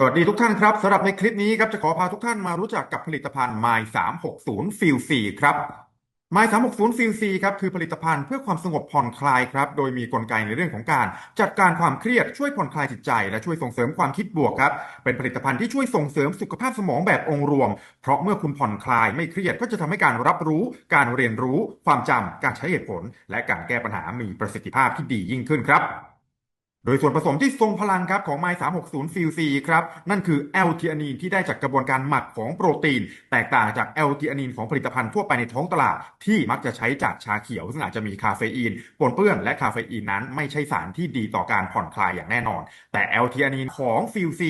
สวัสดีทุกท่านครับสำหรับในคลิปนี้ครับจะขอพาทุกท่านมารู้จักกับผลิตภัณฑ์ My 360 Feel 4ครับ My 360 Feel 4ครับคือผลิตภัณฑ์เพื่อความสงบผ่อนคลายครับโดยมีกลไกในเรื่องของการ จัดการความเครียดช่วยผ่อนคลายจิตใจ และช่วยส่งเสริมความคิดบวกครับเป็นผลิตภัณฑ์ที่ช่วยส่งเสริมสุขภาพสมองแบบองค์รวม เพราะเมื่อคุณผ่อนคลายไม่เครียดก็จะทำให้การรับรู้ การเรียนรู้ ความจำการใช้เหตุผล และการแก้ปัญหามีประสิทธิภาพที่ดียิ่งขึ้นครับ โดยส่วนผสมที่ทรงพลังครับของ My 360 Feel C ครับ นั่นคือแอลทีอานีนที่ได้จากกระบวนการหมักของโปรตีน แตกต่างจากแอลทีอานีนของผลิตภัณฑ์ทั่วไปในท้องตลาด ที่มักจะใช้จากชาเขียว ซึ่งอาจจะมีคาเฟอีนปนเปื้อนและคาเฟอีนนั้นไม่ใช่สารที่ดีต่อการผ่อนคลายอย่างแน่นอน แต่แอลทีอานีนของ Feel C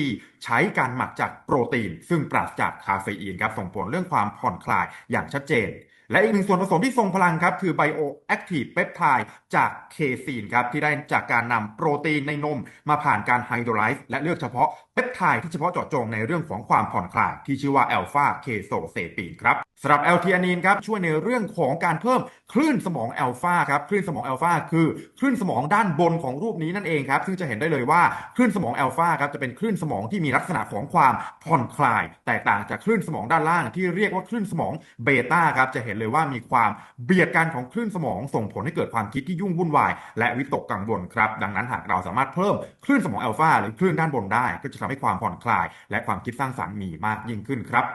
ใช้การหมักจากโปรตีน ซึ่งปราศจากคาเฟอีนครับส่งผลเรื่องความผ่อนคลายอย่างชัดเจน และอีกหนึ่งส่วนผสมที่ทรงพลังครับ คือไบโอแอคทีฟเปปไทด์จากเคซีนครับ ที่ได้จากการนำโปรตีนในนม มาผ่านการไฮโดรไลซ์และเลือกเฉพาะเปปไทด์ที่เฉพาะเจาะจงในเรื่องของความผ่อนคลายที่ชื่อว่าแอลฟาเคโซเซปีนครับ สำหรับแอลทีอานีนครับช่วยในเรื่องของการเพิ่มคลื่นสมองแอลฟาครับคลื่นสมองแอลฟาคือคลื่นสมองด้านบนของรูปนี้นั่นเองครับซึ่งจะเห็นได้เลยว่าคลื่นสมองแอลฟาครับจะเป็นคลื่นสมองที่มีลักษณะของความผ่อนคลาย แตกต่างจากคลื่นสมองด้านล่าง ที่เรียกว่าคลื่นสมองเบต้าครับจะเห็นเลยว่ามีความเบียดกันของคลื่นสมองส่งผลให้เกิดความคิดที่ยุ่งวุ่นวาย และวิตกกังวลครับดังนั้นหากเราสามารถเพิ่มคลื่นสมองแอลฟาหรือคลื่นด้านบนได้ ก็จะทำให้ความผ่อนคลาย และความคิดสร้างสรรค์มีมากยิ่งขึ้นครับ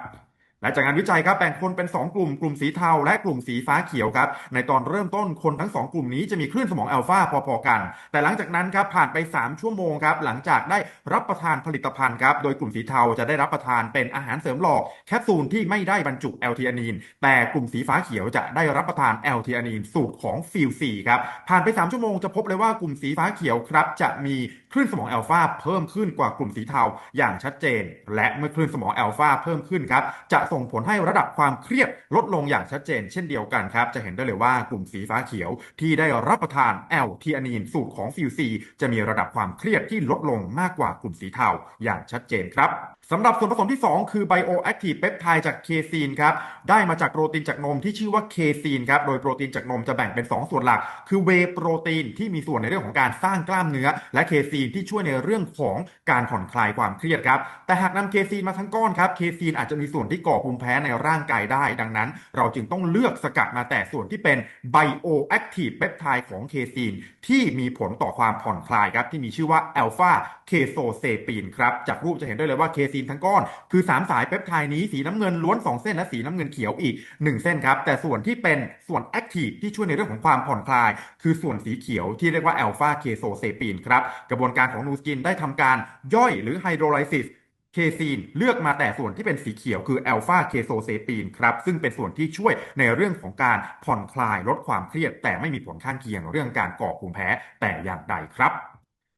และจากงานวิจัยครับแบ่งคนเป็น 2 กลุ่ม กลุ่มสีเทาและกลุ่มสีฟ้าเขียวครับ ในตอนเริ่มต้นคนทั้ง 2 กลุ่มนี้จะมีคลื่นสมองอัลฟาพอๆกัน แต่หลังจากนั้นครับผ่านไป 3 ชั่วโมงครับ หลังจากได้รับประทานผลิตภัณฑ์ครับ โดยกลุ่มสีเทาจะได้รับประทานเป็นอาหารเสริมหลอกแคปซูลที่ไม่ได้บรรจุแอลทีอานีน แต่กลุ่มสีฟ้าเขียวจะได้รับประทานแอลทีอานีนสูตรของฟิลซีครับ ผ่านไป 3 ชั่วโมงจะพบเลยว่ากลุ่มสีฟ้าเขียวครับจะมี คลื่นสมองอัลฟาเพิ่มขึ้นกว่ากลุ่มสีเทาอย่างชัดเจน และเมื่อคลื่นสมองอัลฟาเพิ่มขึ้นครับจะส่งผลให้ระดับความเครียดลดลงอย่างชัดเจน เช่นเดียวกันครับจะเห็นได้เลยว่ากลุ่มสีฟ้าเขียวที่ได้รับประทานแอลทีอานีนสูตรของฟิวซีจะมีระดับความเครียดที่ลดลงมากกว่ากลุ่มสีเทาอย่างชัดเจนครับสำหรับส่วนผสมที่ 2 คือไบโอแอคทีฟเปปไทด์จากเคซีนครับได้มาจากโปรตีนจากนมที่ชื่อว่าเคซีนครับโดยโปรตีนจากนมจะแบ่งเป็น 2 ส่วนหลัก คือเวโปรตีนที่มีส่วนในเรื่องของการสร้างกล้ามเนื้อ และเคซีนที่ช่วยในเรื่องของการผ่อนคลายความเครียดครับ แต่หากนำเคซีนมาทั้งก้อนครับ เคซีนอาจจะมีส่วนที่ก่อภูมิแพ้ในร่างกายได้ ดังนั้น เราจึงต้องเลือกสกัดมาแต่ส่วนที่เป็นไบโอแอคทีฟเปปไทด์ของเคซีนที่มีผลต่อความผ่อนคลายครับที่มีชื่อว่าอัลฟาเคโซเซปีนครับ จากรูปจะเห็นได้เลยว่าเคซีนทั้งก้อน คือ 3 สายเปปไทด์นี้สีน้ำเงินล้วน 2 เส้นและสีน้ำเงินเขียวอีก 1 เส้นครับ แต่ส่วนที่เป็นส่วนแอคทีฟที่ช่วยในเรื่องของความผ่อนคลาย คือส่วนสีเขียวที่เรียกว่าอัลฟาเคโซเซปีนครับกระบวนการของนูสกินได้ทำการย่อยหรือไฮโดรไลซิสเคซีนเลือกมาแต่ส่วนที่เป็นสีเขียวคือแอลฟาเคโซเซปีนครับ ซึ่งเป็นส่วนที่ช่วยในเรื่องของการผ่อนคลายลดความเครียด แต่ไม่มีผลข้างเคียงเรื่องการก่อภูมิแพ้แต่อย่างใดครับ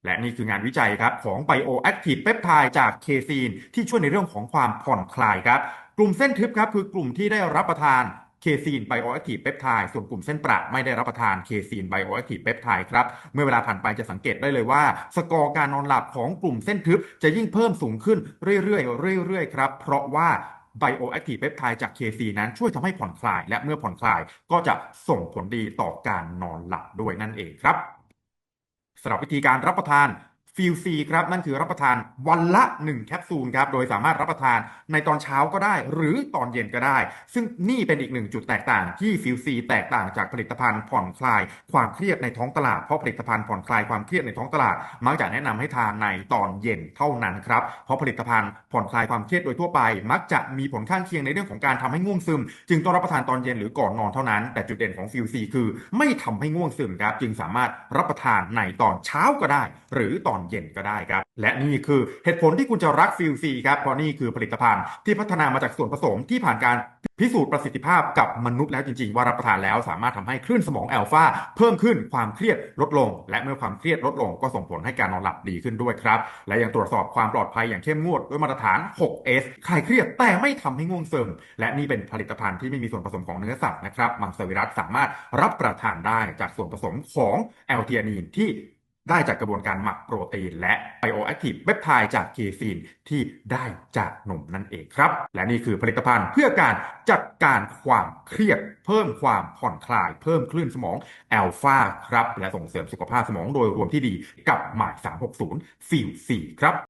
และนี่คืองานวิจัยครับของ Bioactive Peptide จากเคซีนที่ช่วยในเรื่องของความผ่อนคลายครับ กลุ่มเส้นทึบครับคือกลุ่มที่ได้รับประทาน เคซีนไบโอแอคทีฟเปปไทด์ส่วนกลุ่มเส้นประไม่ได้รับประทานเคซีนไบโอแอคทีฟเปปไทด์ครับเมื่อเวลาผ่านไปจะสังเกตได้เลยว่า สกอร์การนอนหลับของกลุ่มเส้นทึบจะยิ่งเพิ่มสูงขึ้นเรื่อยๆเรื่อยๆครับเพราะว่าไบโอแอคทีฟเปปไทด์จาก KC นั้นช่วยทำให้ผ่อนคลาย และเมื่อผ่อนคลายก็จะส่งผลดีต่อการนอนหลับด้วยนั่นเองครับสำหรับวิธีการรับประทาน ฟิลซีครับนั่นคือรับประทานวันละ 1 แคปซูลครับโดยสามารถรับประทานในตอนเช้าก็ได้ หรือตอนเย็นก็ได้ ซึ่งนี่เป็นอีกหนึ่งจุดแตกต่างที่ฟิลซีแตกต่างจากผลิตภัณฑ์ผ่อนคลาย ความเครียดในท้องตลาดเพราะผลิตภัณฑ์ผ่อนคลายความเครียดในท้องตลาด มักจะแนะนำให้ทานในตอนเย็นเท่านั้นครับเพราะผลิตภัณฑ์ผ่อนคลายความเครียดโดยทั่วไป มักจะมีผลข้างเคียงในเรื่องของการทำให้ง่วงซึม จึงต้องรับประทานตอนเย็นหรือก่อนนอนเท่านั้น แต่จุดเด่นของฟิลซีคือ ไม่ทำให้ง่วงซึมครับจึงสามารถรับประทานในตอนเช้าก็ได้ หรือตอนเย็นก็ได้ครับ และนี่คือเหตุผลที่คุณจะรักฟิลซีครับเพราะนี่คือผลิตภัณฑ์ที่พัฒนามาจากส่วนผสมที่ผ่านการพิสูจน์ประสิทธิภาพกับมนุษย์แล้วจริง ๆ ว่ารับประทานแล้วสามารถทำให้คลื่นสมองแอลฟาเพิ่มขึ้นความเครียดลดลง และเมื่อความเครียดลดลงก็ส่งผลให้การนอนหลับดีขึ้นด้วยครับ และยังตรวจสอบความปลอดภัยอย่างเข้มงวดด้วยมาตรฐาน 6S คลายเครียดแต่ไม่ทำให้ง่วงซึมและนี่เป็นผลิตภัณฑ์ที่ไม่มีส่วนผสมของเนื้อสัตว์นะครับมังสวิรัตสามารถรับประทานได้จากส่วนผสมของแอลเทียนีนที่ ได้จากกระบวนการหมักโปรตีน และไบโอแอคทีฟเปปไทด์จากเคซีนที่ได้จากนมนั่นเองครับ และนี่คือผลิตภัณฑ์เพื่อการจัดการความเครียด เพิ่มความผ่อนคลาย เพิ่มคลื่นสมองแอลฟาครับ และส่งเสริมสุขภาพสมองโดยรวมที่ดีกับหมาย360ฟิล4ครับ